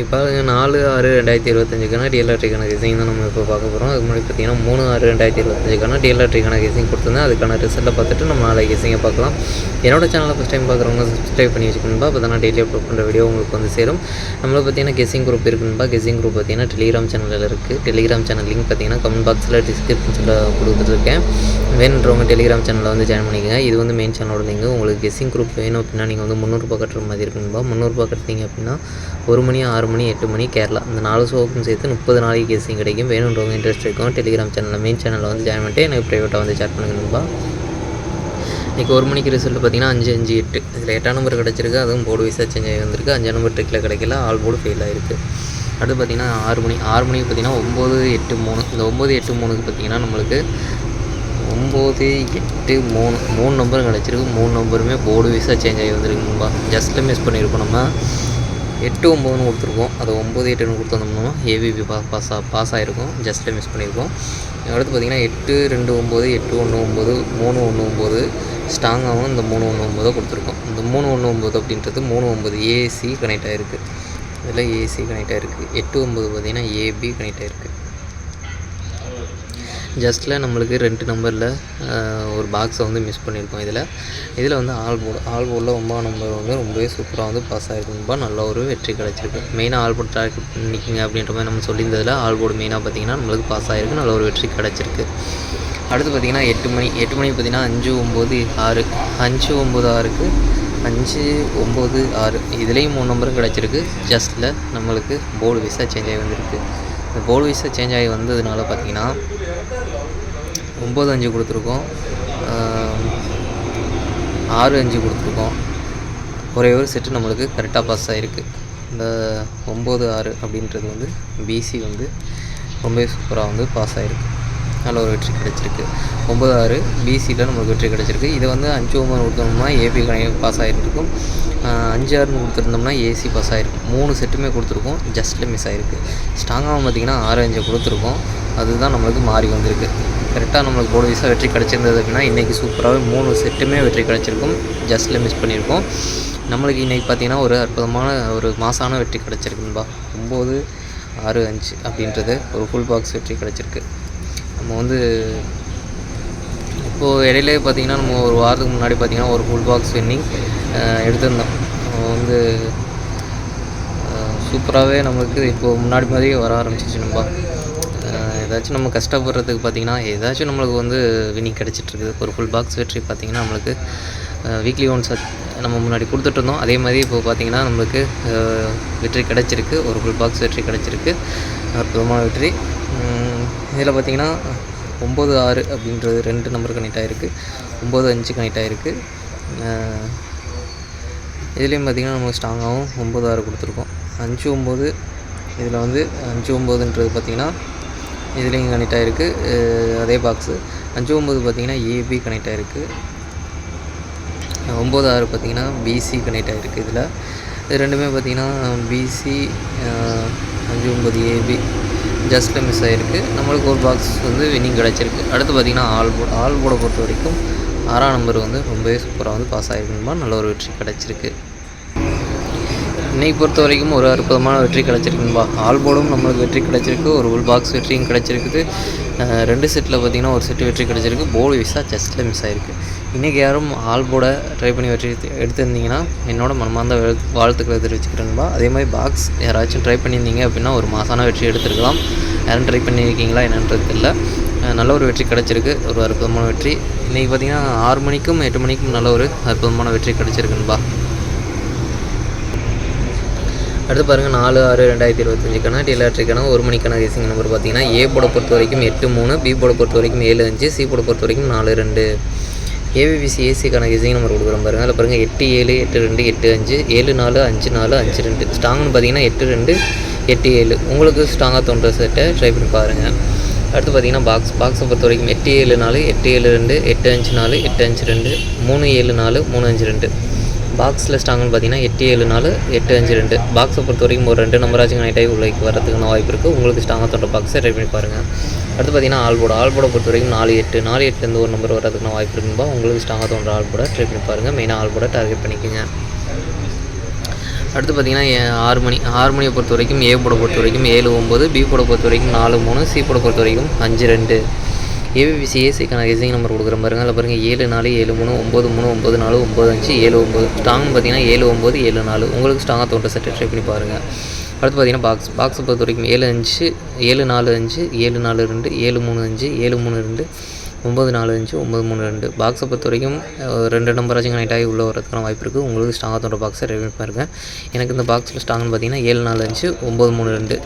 இப்போ நாலு ஆறு ரெண்டாயிரத்தி இருபத்தஞ்சுக்கான டிஎல்ஆர்டிக்கான கேசிங் தான் நம்ம இப்போ பார்க்க போகிறோம் அதுக்கு முன்னாடி பார்த்தீங்கன்னா மூணு ஆறு ரெண்டாயிரத்தி இருபத்தஞ்சுக்கான டிஎல்ஆர்டிக்கான கேசிங் கொடுத்துருந்தேன். அதுக்கான ரிசல்ட்டை பார்த்துட்டு நம்ம நாளைக்கு கேசிங்கை பார்க்கலாம். என்னோட சேனலை ஃபஸ்ட் டைம் பார்க்குறவங்க சப்ஸ்கிரைப் பண்ணி வச்சுக்கணும்பா அப்போ தான் டெய்லி அப்லோட் பண்ணுற வீடியோ உங்களுக்கு வந்து சேரும். நம்மளை பார்த்தீங்கன்னா கெஸிங் குரூப் இருக்குன்பா கெஸிங் குரூப் பார்த்தீங்கன்னா டெலிகிராம் சேனலில் இருக்குது டெலிகிராம் சேனல் லிங்க் பார்த்தீங்கன்னா கமெண்ட் பாக்ஸில் டிஸ்கிரிப்ஷனில் கொடுத்துட்ருக்கேன். வேணுன்றவங்க டெலிகிராம் சேனலில் வந்து ஜாயின் பண்ணிக்கங்க. இது வந்து மெயின் சேனலோட லிங்க் உங்களுக்கு கெஸிங் குரூப் வேணும் அப்படின்னா நீங்கள் வந்து முந்நூறுபா கட்டுற மாதிரி இருக்குன்பா முந்நூறுபா கட்டுறீங்க அப்படின்னா ஒரு மணி ஆறு மணி எட்டு மணி கேரளா. இந்த நாலு ஷோக்கும் சேர்த்து முப்பது நாளைக்கு கேசிங் கிடைக்கும். வேணுன்றவங்க இன்ட்ரெஸ்ட் இருக்கும் டெலிகிராம் சேனலில் மெயின் சேனலில் வந்து ஜாயின் பண்ணிட்டு எனக்கு ப்ரைவேட்டாக வந்து சேட் பண்ணுங்கன்பா இன்றைக்கி ஒரு மணிக்கு ரிசல்ட் பார்த்தீங்கன்னா அஞ்சு அஞ்சு எட்டு. இதில் எட்டாம் நம்பர் கிடச்சிருக்கு. அதுவும் போர்டு வைஸாக சேஞ்ச் ஆகி வந்திருக்கு. அஞ்சாம் நம்பர் ட்ரிக்கில் கிடைக்கல. ஆல் போர்டு ஃபெயில் ஆகிருக்கு அடுத்து பார்த்தீங்கன்னா ஆறு மணி ஆறு மணிக்கு பார்த்தீங்கன்னா ஒம்பது எட்டு மூணு. இந்த ஒம்பது எட்டு மூணுக்கு பார்த்தீங்கன்னா நம்மளுக்கு ஒம்பது எட்டு மூணு. மூணு நம்பர் கிடச்சிருக்கு. மூணு நம்பருமே போர்டு வைஸாக சேஞ்ச் ஆகி வந்திருக்கும்பா ஜஸ்ட்டில் மிஸ் பண்ணியிருக்கோம் நம்ம. எட்டு ஒம்பதுன்னு கொடுத்துருக்கோம். அது ஒம்பது எட்டுன்னு கொடுத்துருந்தோம்னா ஏபிபி பா பாஸ் பாஸ் ஆகிருக்கும் ஜஸ்ட்டில் மிஸ் பண்ணியிருக்கோம். அடுத்து பார்த்திங்கன்னா எட்டு ரெண்டு ஒம்பது எட்டு ஒன்று ஒம்பது மூணு ஒன்று ஒம்பது ஸ்ட்ராங்காகவும் இந்த மூணு ஒன்று ஒம்பதோ கொடுத்துருக்கோம். இந்த மூணு ஒன்று ஒம்பது அப்படின்றது மூணு ஒம்பது ஏசி கனெக்ட் ஆகிருக்கு இதில் ஏசி கனெக்ட் ஆகிருக்கு எட்டு ஒம்பது பார்த்திங்கன்னா ஏபி கனெக்ட் ஆகிருக்கு ஜஸ்ட்டில் நம்மளுக்கு ரெண்டு நம்பரில் ஒரு பாக்ஸை வந்து மிஸ் பண்ணியிருக்கோம் இதில். இதில் வந்து ஆல் போர்டு ஆல் போர்டில் ஒம்பது நம்பர் வந்து ரொம்பவே சூப்பராக வந்து பாஸ் ஆகிருக்கும்பா நல்ல ஒரு வெற்றி கிடச்சிருக்கு. மெயினாக ஆல் போர்டு ட்ராக் நிற்கிங்க அப்படின்ற மாதிரி நம்ம சொல்லியிருந்ததில் ஆல் போர்டு மெயினாக பார்த்திங்கன்னா நம்மளுக்கு பாஸ் ஆகிருக்கு நல்ல ஒரு வெற்றி கிடச்சிருக்கு. அடுத்து பார்த்திங்கன்னா எட்டு மணி எட்டு மணி பார்த்திங்கன்னா அஞ்சு ஒம்பது ஆறு அஞ்சு ஒம்பது ஆறுக்கு அஞ்சு ஒம்பது ஆறு. இதுலேயும் மூணு நம்பரும் கிடச்சிருக்கு. ஜஸ்ட்டில் நம்மளுக்கு போர்டு வைஸாக சேஞ்ச் ஆகி வந்திருக்கு. இந்த போர்டு வைஸாக சேஞ்ச் ஆகி வந்ததுனால பார்த்திங்கன்னா ஒம்பது அஞ்சு கொடுத்துருக்கோம். ஆறு அஞ்சு கொடுத்துருக்கோம். ஒரே ஒரு செட்டு நம்மளுக்கு கரெக்டாக பாஸ் ஆகிருக்கு இந்த ஒம்பது ஆறு அப்படின்றது வந்து பிசி வந்து ரொம்பவே சூப்பராக வந்து பாஸ் ஆகிருக்கு நல்ல ஒரு வெற்றி கிடச்சிருக்கு. ஒம்பது ஆறு பிசியில் நம்மளுக்கு வெற்றி கிடச்சிருக்கு. இதை வந்து அஞ்சு ஒம்பது கொடுத்தோம்னா ஏபி பாஸ் ஆகிருக்கும் அஞ்சு ஆறுன்னு கொடுத்துருந்தோம்னா ஏசி பாஸ் ஆகிருக்கும் மூணு செட்டுமே கொடுத்துருக்கோம். ஜஸ்ட்டில் மிஸ் ஆகிருக்கு ஸ்ட்ராங்காக பார்த்திங்கன்னா ஆறு அஞ்சு கொடுத்துருக்கோம். அதுதான் நம்மளுக்கு மாறி வந்திருக்கு. கரெக்டாக நம்மளுக்கு போர்டு வைஸாக வெற்றி கிடச்சிருந்தது அப்படின்னா இன்றைக்கி சூப்பராகவே மூணு செட்டுமே வெற்றி கிடச்சிருக்கும். ஜஸ்ட்டில் மிஸ் பண்ணியிருக்கோம். நம்மளுக்கு இன்றைக்கி பார்த்திங்கன்னா ஒரு அற்புதமான ஒரு மாசான வெற்றி கிடச்சிருக்குன்பா ஒம்பது ஆறு அஞ்சு அப்படின்றது ஒரு ஃபுல் பாக்ஸ் வெற்றி கிடச்சிருக்கு. நம்ம வந்து இப்போது இடையிலே பார்த்திங்கன்னா நம்ம ஒரு வாரத்துக்கு முன்னாடி பார்த்திங்கன்னா ஒரு ஃபுல் பாக்ஸ் வின்னிங் எடுத்திருந்தோம். வந்து சூப்பராகவே நம்மளுக்கு இப்போது முன்னாடி மாதிரியே வர ஆரம்பிச்சிச்சு நம்ம. ஏதாச்சும் நம்ம கஷ்டப்படுறதுக்கு பார்த்திங்கன்னா ஏதாச்சும் நம்மளுக்கு வந்து வினிங் கிடச்சிட்ருக்குது. ஒரு ஃபுல் பாக்ஸ் வெற்றி பார்த்திங்கன்னா நம்மளுக்கு வீக்லி ஒன்ஸ் நம்ம முன்னாடி கொடுத்துட்ருந்தோம். அதே மாதிரி இப்போ பார்த்திங்கன்னா நம்மளுக்கு வெற்றி கிடச்சிருக்கு. ஒரு ஃபுல் பாக்ஸ் வெற்றி கிடச்சிருக்கு. அற்புதமான வெற்றி. இதில் பார்த்திங்கன்னா ஒம்பது ஆறு அப்படின்றது ரெண்டு நம்பர் கனெக்ட் ஆகிருக்கு ஒம்பது அஞ்சு கனெக்ட் ஆகிருக்கு இதுலேயும் பார்த்திங்கன்னா நம்ம ஸ்ட்ராங்காகவும் ஒம்பது ஆறு கொடுத்துருக்கோம். அஞ்சு ஒம்பது இதில் வந்து அஞ்சு ஒம்பதுன்றது பார்த்திங்கன்னா இதுலேயும் கனெக்ட் ஆகிருக்கு அதே பாக்ஸு அஞ்சு ஒம்பது பார்த்திங்கன்னா ஏபி கனெக்ட் ஆகிருக்கு ஒம்பது ஆறு பார்த்திங்கன்னா பிசி கனெக்ட் ஆகிருக்கு இதில். இது ரெண்டுமே பார்த்திங்கன்னா பிசி அஞ்சு ஒம்பது ஏபி ஜஸ்ட்டில் மிஸ் ஆகிருக்கு நம்மளுக்கு ஒரு பாக்ஸ் வந்து வின்னிங் கிடச்சிருக்கு. அடுத்து பார்த்திங்கன்னா ஆல் போர்டு ஆல் போர்டை பொறுத்த வரைக்கும் ஆறாம் நம்பர் வந்து ரொம்பவே சூப்பராக வந்து பாஸ் ஆகிருக்குமா நல்ல ஒரு வெற்றி கிடச்சிருக்கு. இன்றைக்கி பொறுத்த வரைக்கும் ஒரு அற்புதமான வெற்றி கிடச்சிருக்குன்பா ஆல் போர்டும் நம்மளுக்கு வெற்றி கிடச்சிருக்கு. ஒரு உள் பாக்ஸ் வெற்றியும் கிடச்சிருக்குது. ரெண்டு செட்டில் பார்த்திங்கன்னா ஒரு செட்டு வெற்றி கிடச்சிருக்கு. போர்டு விசா ஜஸ்ட்டில் மிஸ் ஆகிருக்கு இன்றைக்கி யாரும் ஆல் போர்டை ட்ரை பண்ணி வெற்றி எடுத்திருந்தீங்கன்னா என்னோட மனமார்ந்த வாழ்த்துக்களை தெரிவிச்சுக்கிறேன்பா அதே மாதிரி பாக்ஸ் யாராச்சும் ட்ரை பண்ணியிருந்தீங்க அப்படின்னா ஒரு மாசான வெற்றி எடுத்துருக்கலாம். யாரும் ட்ரை பண்ணியிருக்கீங்களா என்னன்றது இல்லை நல்ல ஒரு வெற்றி கிடச்சிருக்கு. ஒரு அற்புதமான வெற்றி. இன்றைக்கி பார்த்திங்கன்னா ஆறு மணிக்கும் எட்டு மணிக்கும் நல்ல ஒரு அற்புதமான வெற்றி கிடச்சிருக்குன்பா அடுத்து பாருங்கள் நாலு ஆறு ரெண்டாயிரத்தி இருபத்தஞ்சுக்கான கணக்கு ஒரு மணிக்கான ரேசிங் நம்பர் பார்த்தீங்கன்னா ஏ போட பொறுத்த வரைக்கும் எட்டு மூணு பி போட பொறுத்த வரைக்கும் ஏழு அஞ்சு சி போட பொறுத்த வரைக்கும் நாலு ரெண்டு. ஏபிபிசி ஏசிக்கான ரேசிங் நம்பர் கொடுக்குறோம் பாருங்கள் அதில் பாருங்கள் எட்டு ஏழு எட்டு ரெண்டு எட்டு அஞ்சு ஏழு நாலு அஞ்சு நாலு அஞ்சு ரெண்டு. ஸ்ட்ராங்னு பார்த்தீங்கன்னா எட்டு ரெண்டு எட்டு ஏழு. உங்களுக்கு ஸ்ட்ராங்காக தோன்ற செட்டை ட்ரை பண்ணி பாருங்கள் அடுத்து பார்த்தீங்கன்னா பாக்ஸ் பாக்ஸை பொறுத்த வரைக்கும் எட்டு ஏழு நாலு எட்டு ஏழு ரெண்டு எட்டு அஞ்சு நாலு எட்டு அஞ்சு ரெண்டு மூணு ஏழு நாலு மூணு அஞ்சு ரெண்டு. பாக்ஸில் ஸ்ட்ராங்குன்னு பார்த்தீங்கன்னா எட்டு ஏழு நாலு எட்டு அஞ்சு ரெண்டு. பாக்ஸை பொறுத்த வரைக்கும் ஒரு ரெண்டு நம்பர் நைட் ஆகி உள்ளே வரதுக்கான வாய்ப்பு இருக்குது உங்களுக்கு ஸ்ட்ராங்காக தொட்ட பாக்ஸை ட்ரை பண்ணி பாருங்கள் அடுத்து பார்த்தீங்கன்னா ஆல்போட ஆல்போட பொறுத்த வரைக்கும் நாலு எட்டு நாலு எட்டுலேருந்து ஒரு நம்பர் வரதுக்கான வாய்ப்பு இருக்கும்போது உங்களுக்கு ஸ்ட்ராங்காக தோன்ற ஆல்போட ட்ரை பண்ணி பாருங்கள் மெயினாக ஆல்போட டார்கெட் பண்ணிக்கோங்க. அடுத்து பார்த்தீங்கன்னா ஆறு மணி ஆறு மணியை பொறுத்த வரைக்கும் ஏ போட பொறுத்த வரைக்கும் ஏழு ஒம்பது பி போட பொறுத்த வரைக்கும் நாலு மூணு சி போட பொறுத்த வரைக்கும் அஞ்சு ரெண்டு. ஏபிபிசி ஏசிக்கான கெசிங் நம்பர் கொடுக்குற பாருங்க. அதில் பாருங்கள் ஏழு நாலு ஏழு மூணு ஒம்பது மூணு ஒம்பது நாலு ஒம்பது அஞ்சு ஏழு ஒம்பது ஸ்ட்ராங் பார்த்தீங்கன்னா ஏழு ஒம்பது ஏழு நாலு. உங்களுக்கு ஸ்ட்ராங்காக தோன்ற செட்டை ட்ரை பண்ணி பாருங்கள் அடுத்து பார்த்தீங்கன்னா பாக்ஸ் பாக்ஸை பொறுத்த வரைக்கும் ஏழு அஞ்சு ஏழு நாலு அஞ்சு ஏழு நாலு ரெண்டு ஏழு மூணு அஞ்சு ஏழு மூணு ரெண்டு ஒம்பது நாலு அஞ்சு ஒம்பது மூணு ரெண்டு. பாக்ஸை பொறுத்த வரைக்கும் ரெண்டு நம்பர் ஆச்சுங்க நைட் ஆகி உள்ளே வரதுக்கான வாய்ப்பு இருக்குது உங்களுக்கு ஸ்ட்ராங்காக தோன்ற பாக்ஸை ரெடி பாருங்கள் எனக்கு இந்த பாக்ஸில் ஸ்ட்ராங்னு பார்த்தீங்கன்னா ஏழு நாலு அஞ்சு ஒம்பது மூணு ரெண்டு.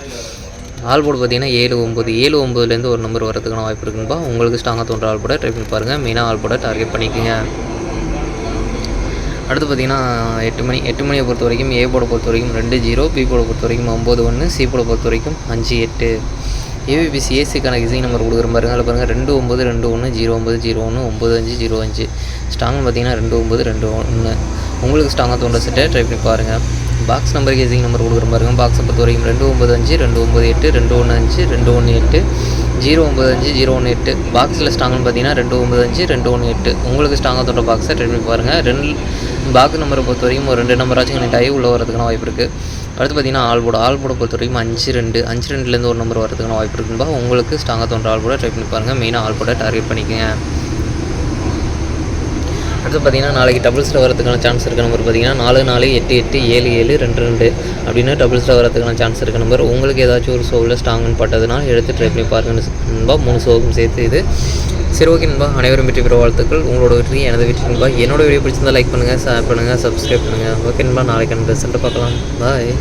ஆல் போர்டு பார்த்தீங்கன்னா ஏழு ஒம்பது ஏழு ஒம்பதுலேருந்து ஒரு நம்பர் வரதுக்கான வாய்ப்பு இருக்குன்பா உங்களுக்கு ஸ்ட்ராங்காக தோன்ற ஆல் போட ட்ரை பண்ணி பாருங்கள் மெயினாக ஆல் போட டார்கெட் பண்ணிக்கோங்க. அடுத்து பார்த்தீங்கன்னா எட்டு மணி எட்டு மணியை பொறுத்த வரைக்கும் ஏ போட பொறுத்த வரைக்கும் ரெண்டு ஜீரோ பி போட பொறுத்த வரைக்கும் ஒம்பது ஒன்று சி போட பொறுத்த வரைக்கும் அஞ்சு எட்டு. ஏபிபிசி ஏசிக்கான இசை நம்பர் கொடுக்குற பாருங்க அதில் பாருங்கள் ரெண்டு ஒம்பது ரெண்டு ஒன்று ஜீரோ ஒம்பது ஜீரோ ஒன்று ஒம்பது அஞ்சு ஜீரோ அஞ்சு. ஸ்ட்ராங்னு பார்த்தீங்கன்னா ரெண்டு ஒம்பது ரெண்டு ஒன்று. உங்களுக்கு ஸ்ட்ராங்காக தோன்ற செட்டை ட்ரை பண்ணி பாருங்கள் பாக்ஸ் நம்பர் கேசிங் நம்பர் கொடுக்குற பாருங்க பாக்ஸை பொறுத்த வரைக்கும் ரெண்டு ஒம்பது அஞ்சு ரெண்டு ஒம்பது எட்டு ரெண்டு ஒன்று அஞ்சு ரெண்டு ஒன்று எட்டு ஜீரோ ஒம்பது அஞ்சு ஜீரோ ஒன்று எட்டு. பாக்ஸில் ஸ்ட்ராங்னு பார்த்தீங்கன்னா ரெண்டு ஒம்பது அஞ்சு ரெண்டு ஒன்று எட்டு. உங்களுக்கு ஸ்ட்ராங்காக தொட்ட பாக்ஸை ட்ரை பண்ணி பாருங்கள் ரெண்டு பாக்ஸ் நம்பரை பொறுத்த வரைக்கும் ஒரு ரெண்டு நம்பராச்சும் கனெக்ட் ஆகி உள்ளே வரதுக்கான வாய்ப்பு இருக்குது அடுத்து பார்த்தீங்கன்னா ஆல்போட ஆல்போட பொறுத்த வரைக்கும் அஞ்சு ரெண்டு அஞ்சு ரெண்டுலேருந்து ஒரு நம்பர் வரதுக்கான வாய்ப்பு இருக்குன்பா. உங்களுக்கு ஸ்ட்ராங்காக தோன்ற ஆல்போட ட்ரை பண்ணி பாருங்கள் மெயினாக ஆல்போட டார்கெட் பண்ணிக்கங்க. அடுத்து பார்த்தீங்கன்னா நாளைக்கு டபுள்ஸில் வரதுக்கான சான்ஸ் இருக்க நம்பர் பார்த்தீங்கன்னா நாலு நாலு எட்டு எட்டு ஏழு ஏழு ரெண்டு ரெண்டு அப்படின்னு டபுள்ஸில் வரதுக்கான சான்ஸ் இருக்க நம்பர் உங்களுக்கு ஏதாச்சும் ஒரு ஷோவில் ஸ்ட்ராங்னு பட்டதுன்னா எடுத்து ட்ரை பண்ணி பாருங்கன்னு நண்பா மூணு ஷோவுக்கும் சேர்த்து இது. சரி ஓகே நண்பா. அனைவரும் வெற்றி பெற வாழ்த்துக்கள். உங்களோட வெற்றி எனது வெற்றி நண்பா. என்னோட வீடியோ பிடிச்சிருந்தா லைக் பண்ணுங்கள் ஷேர் பண்ணுங்கள் சப்ஸ்கிரைப் பண்ணுங்கள் ஓகே நண்பா நாளைக்கு ரிசல்ட்டை பார்க்கலாம். பாய்